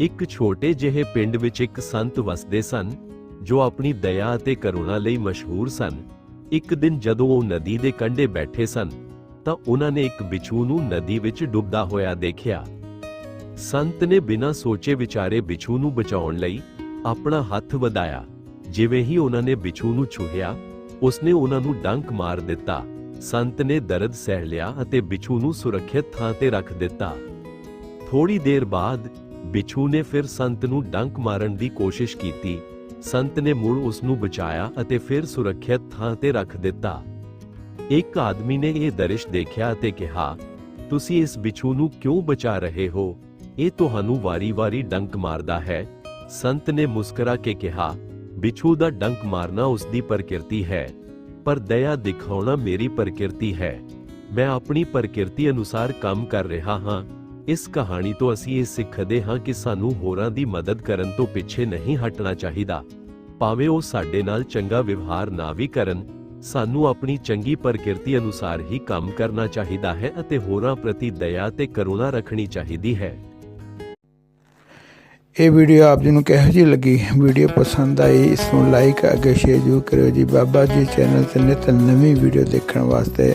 ਇੱਕ ਛੋਟੇ ਜਿਹੇ ਪਿੰਡ ਵਿੱਚ ਇੱਕ ਸੰਤ ਵਸਦੇ ਸਨ, ਜੋ ਆਪਣੀ ਦਇਆ ਅਤੇ ਕਰੁਣਾ ਲਈ ਮਸ਼ਹੂਰ ਸਨ। ਇੱਕ ਦਿਨ ਜਦੋਂ ਉਹ ਨਦੀ ਦੇ ਕੰਢੇ ਬੈਠੇ ਸਨ, ਤਾਂ ਉਹਨਾਂ ਨੇ ਇੱਕ ਬਿਛੂ ਨੂੰ ਨਦੀ ਵਿੱਚ ਡੁੱਬਦਾ ਹੋਇਆ ਦੇਖਿਆ। ਸੰਤ ਨੇ ਬਿਨਾਂ ਸੋਚੇ ਵਿਚਾਰੇ ਬਿਛੂ ਨੂੰ ਬਚਾਉਣ ਲਈ ਆਪਣਾ ਹੱਥ ਵਧਾਇਆ। ਜਿਵੇਂ ਹੀ ਉਹਨਾਂ ਨੇ ਬਿਛੂ ਨੂੰ ਛੂਹਿਆ, ਉਸਨੇ ਉਹਨਾਂ ਨੂੰ ਡੰਕ ਮਾਰ ਦਿੱਤਾ। ਸੰਤ ਨੇ ਦਰਦ ਸਹਿ ਲਿਆ ਅਤੇ ਬਿਛੂ ਨੂੰ ਸੁਰੱਖਿਅਤ ਥਾਂ ਤੇ ਰੱਖ ਦਿੱਤਾ। ਥੋੜੀ ਦੇਰ ਬਾਅਦ ਬਿਛੂ ਨੇ ਫਿਰ ਸੰਤ ਨੂੰ ਡੰਕ ਮਾਰਨ ਦੀ ਕੋਸ਼ਿਸ਼ ਕੀਤੀ। ਸੰਤ ਨੇ ਮੁੜ ਉਸ ਨੂੰ ਬਚਾਇਆ ਅਤੇ ਫਿਰ ਸੁਰੱਖਿਅਤ ਥਾਂ ਤੇ ਰੱਖ ਦਿੱਤਾ। ਇੱਕ ਆਦਮੀ ਨੇ ਇਹ ਦਰਿਸ਼ ਦੇਖਿਆ ਅਤੇ ਕਿਹਾ, ਤੁਸੀਂ ਇਸ ਬਿਛੂ ਨੂੰ ਕਿਉਂ ਬਚਾ ਰਹੇ ਹੋ? ਇਹ ਤੁਹਾਨੂੰ ਵਾਰੀ-ਵਾਰੀ ਡੰਕ ਮਾਰਦਾ ਹੈ। ਸੰਤ ਨੇ ਮੁਸਕਰਾ ਕੇ ਕਿਹਾ, ਬਿਛੂ ਦਾ ਡੰਕ ਮਾਰਨਾ ਉਸ ਦੀ ਪ੍ਰਕਿਰਤੀ ਹੈ, ਪਰ ਦਇਆ ਦਿਖਾਉਣਾ ਮੇਰੀ ਪ੍ਰਕਿਰਤੀ ਹੈ। ਮੈਂ ਆਪਣੀ ਪ੍ਰਕਿਰਤੀ ਅਨੁਸਾਰ ਕੰਮ ਕਰ ਰਿਹਾ ਹਾਂ। ਇਸ ਕਹਾਣੀ ਤੋਂ ਅਸੀਂ ਇਹ ਸਿੱਖਦੇ ਹਾਂ ਕਿ ਸਾਨੂੰ ਹੋਰਾਂ ਦੀ ਮਦਦ ਕਰਨ ਤੋਂ ਪਿੱਛੇ ਨਹੀਂ ਹਟਣਾ ਚਾਹੀਦਾ। ਭਾਵੇਂ ਉਹ ਸਾਡੇ ਨਾਲ ਚੰਗਾ ਵਿਵਹਾਰ ਨਾ ਵੀ ਕਰਨ, ਸਾਨੂੰ ਆਪਣੀ ਚੰਗੀ ਪ੍ਰਕਿਰਤੀ ਅਨੁਸਾਰ ਹੀ ਕੰਮ ਕਰਨਾ ਚਾਹੀਦਾ ਹੈ ਅਤੇ ਹੋਰਾਂ ਪ੍ਰਤੀ ਦਇਆ ਤੇ ਕਰੁਣਾ ਰੱਖਣੀ ਚਾਹੀਦੀ ਹੈ। ਇਹ ਵੀਡੀਓ ਆਪ ਜੀ ਨੂੰ ਕਿਹੋ ਜਿਹੀ ਲੱਗੀ? ਵੀਡੀਓ ਪਸੰਦ ਆਈ, ਇਸ ਨੂੰ ਲਾਈਕ ਅੱਗੇ ਸ਼ੇਅਰ ਜ਼ਰੂਰ ਕਰਿਓ ਜੀ। ਬਾਬਾ ਜੀ ਚੈਨਲ ਤੇ ਨਿਤ ਨਵੀਂ ਵੀਡੀਓ ਦੇਖਣ ਵਾਸਤੇ